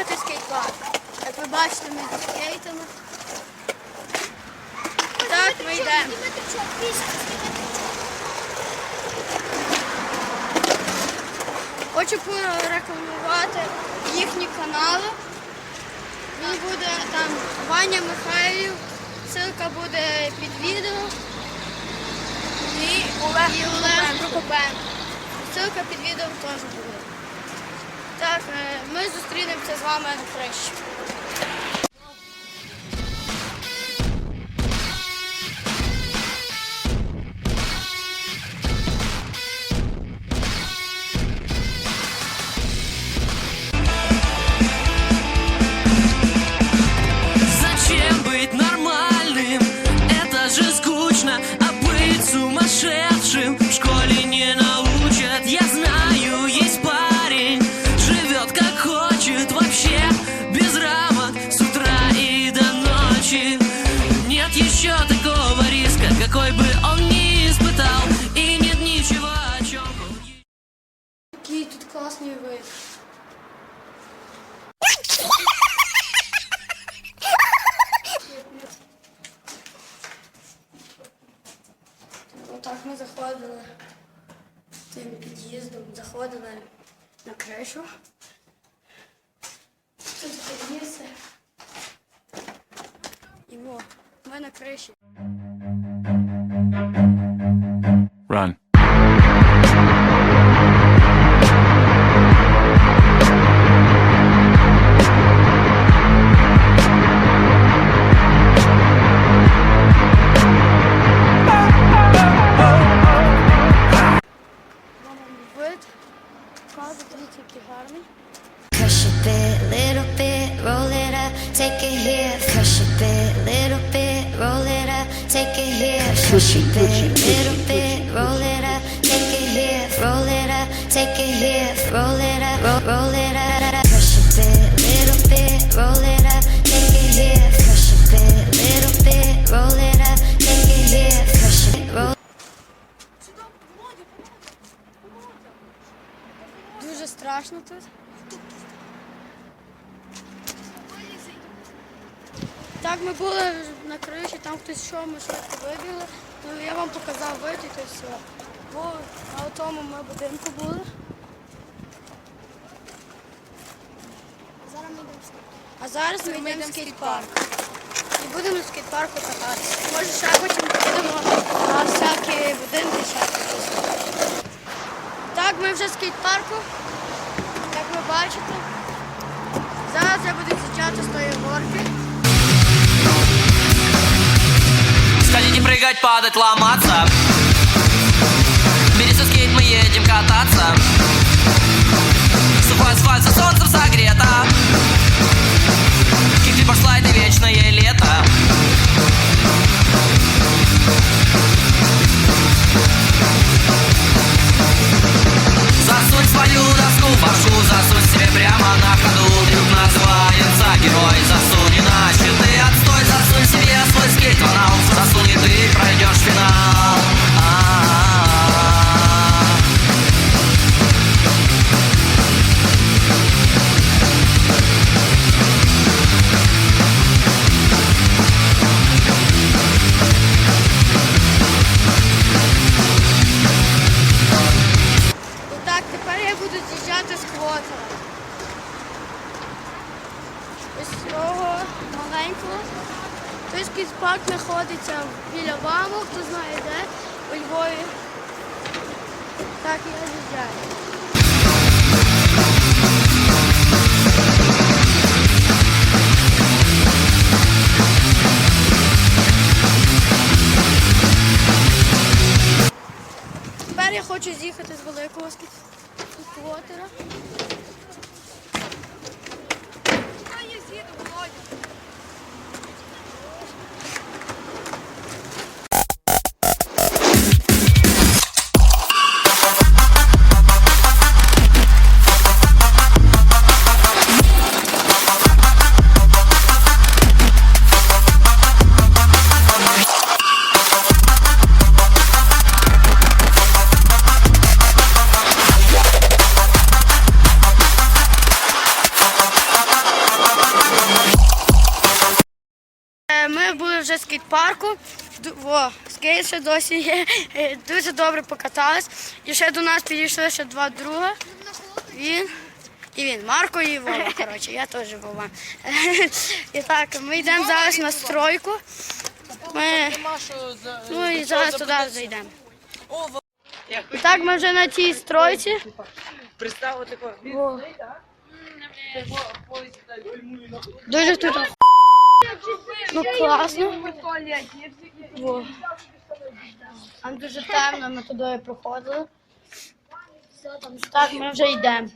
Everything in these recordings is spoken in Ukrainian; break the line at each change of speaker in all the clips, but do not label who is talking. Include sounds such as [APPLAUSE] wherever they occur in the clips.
і скейт-парк. Як ви бачите, ми зі скейтами. Так, ми йдемо. Хочу порекламувати їхні канали. Він буде там Ваня Михайлів, ссылка буде під відео. І Олег Прокопенко. Ссылка під відео теж буде. Так, е, ми зустрінемося з вами на крищі. Під'їздом, на, на крышу. Тут поднялся. І Мы на криші.
Crush a bit, little bit, roll it up, take it here. Crush a bit, little bit, roll it up, take it here. Crush a bit, little bit, roll it up, take it here. Roll it up, take it here. Roll it up, roll, roll it.
Хтось йшов, ми швидко вибігли. Ну, я вам показав вид і то все. Бо на тому ми будинку були. А зараз ми йдемо в скейт-парк. І будемо в скейт-парку кататися. Може ще потім підемо на всякі будинки ще щось. Так, ми вже в скейт-парку. Як ви бачите, зараз я буду з'їжджати з тої горки.
Хотите прыгать, падать, ломаться? Берите скейт, мы едем кататься. Сухой асфальт за
буду з'їжджати з квотера. Ось цього маленького. Той скіт-парк знаходиться біля Ваму, хто знає де, у Львові. Так, я з'їжджаю. Парку. Во, скейт ще досі є. Е, Дуже добре покатались. І ще до нас підійшли ще два друга. Він і він, Марко і Вова. [LAUGHS] Коротше, я теж Вова. [LAUGHS] І так, ми йдемо зараз на стройку. Ми, ну і зараз туди зайдемо. І так, ми вже на тій стройці.
Представити такого.
Дуже тут ну, класно. Во. Там дуже темно, ми туди проходили. Так, ми вже йдемо.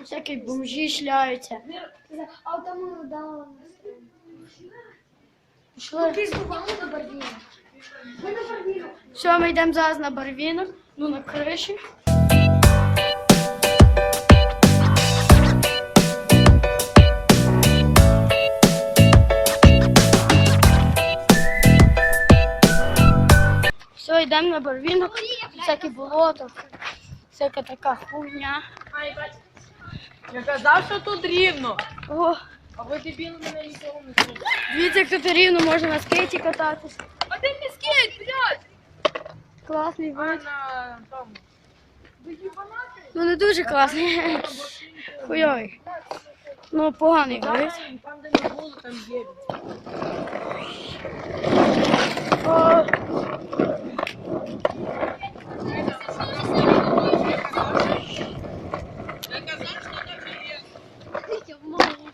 Всякі бомжі шляються.
А там дала
Пішли. Все, ми йдемо зараз на барвінок, ну на криші. Йдемо на барвінок, всякі болото, всяка така хуйня.
Я казав, що тут рівно.
О,
А ви дебіли мене нікого не слухаєте.
дивіться, як тут рівно можна на скейті кататись.
А ти не скейт, блядь!
Класний
А
вид.
на тому.
Ну не дуже класний. Хуйовий. Ну, поганий вид.
Там, де не було, там є.
О,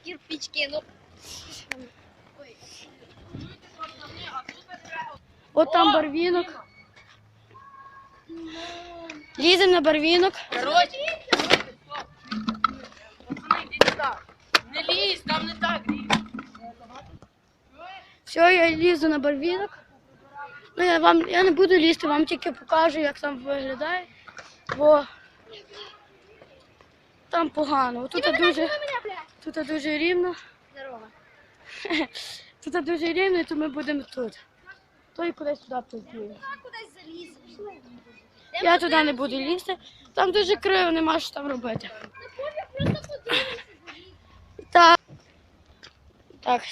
Кирпички, ну.
От там барвінок. Ліземо на барвінок.
Короче. Не лізь, там не так.
Все, я лізу на барвінок. Ну, я, вам, я не буду лізти, вам тільки покажу, як там виглядає. Бо там погано. Тут дуже, тут дуже рівно.
Здорово. [LAUGHS]
Тут дуже рівно, то ми будемо тут. То і кудись туди прийти.
Кудись залізеш.
Я туди не буду лізти. Там дуже криво, нема що там робити.
Просто подивися.
Так. Так.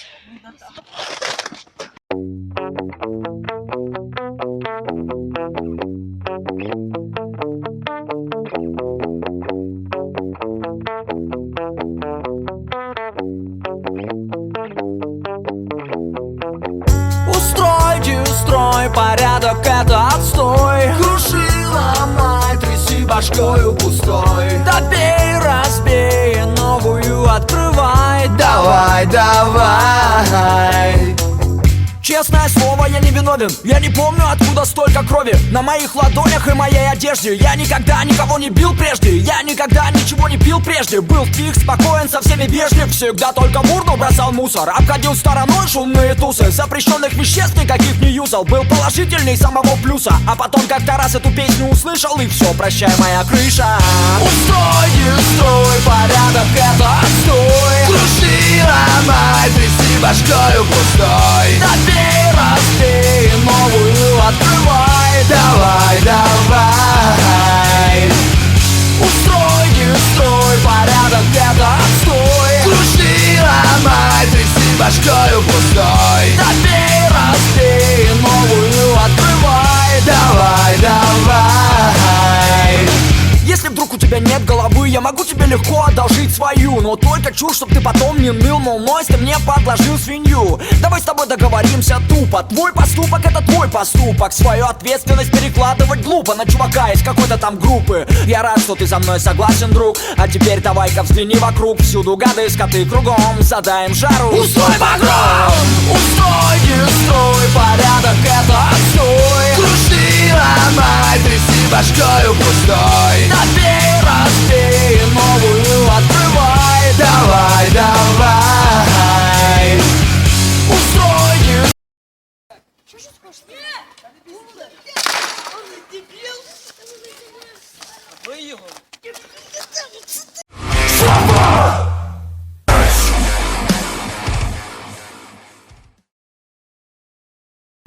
Порядок, это отстой. Круши, ломай, тряси башкою пустой. Добей, разбей, новую открывай. Давай, давай Честное слово, я не виновен. Я не помню, откуда столько крови. На моих ладонях и моей одежде. Я никогда никого не бил прежде. Я никогда ничего не пил прежде. Был тих, спокоен, со всеми вежлив. Всегда только в бросал мусор. Обходил стороной шумные тусы. Запрещенных веществ никаких не юзал. Был положительный самого плюса. А потом как-то раз эту песню услышал И все, прощай, моя крыша. Устрой, строй, порядок, это отстой. Круши, ломай, тряси башкою пустой башкою пустой Добей, я могу тебе легко одолжить свою Но только чушь, чтоб ты потом не ныл, мол, мой ты мне подложил свинью. Давай с тобой договоримся тупо. Твой поступок это твой поступок. Свою ответственность перекладывать глупо На чувака из какой-то там группы. Я рад, что ты со мной согласен, друг. А теперь давай-ка взгляни вокруг. Всюду гады, скоты кругом. Задаем жару. Устрой погром! Устрой, строй, порядок это отстой. Круши, ломай, тряси башкою пустой. Добей, разбей, новую открывай. Давай, давай. Устрой,
Е,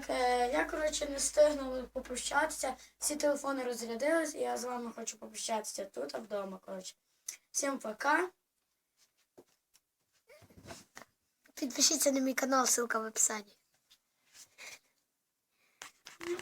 Е, я, коротше, не встигнула попрощатися. Всі телефони розрядились, і я з вами хочу попрощатися тут, а вдома, коротше. Всім пока.
Підпишіться на мій канал, ссылка в описанні. Ну,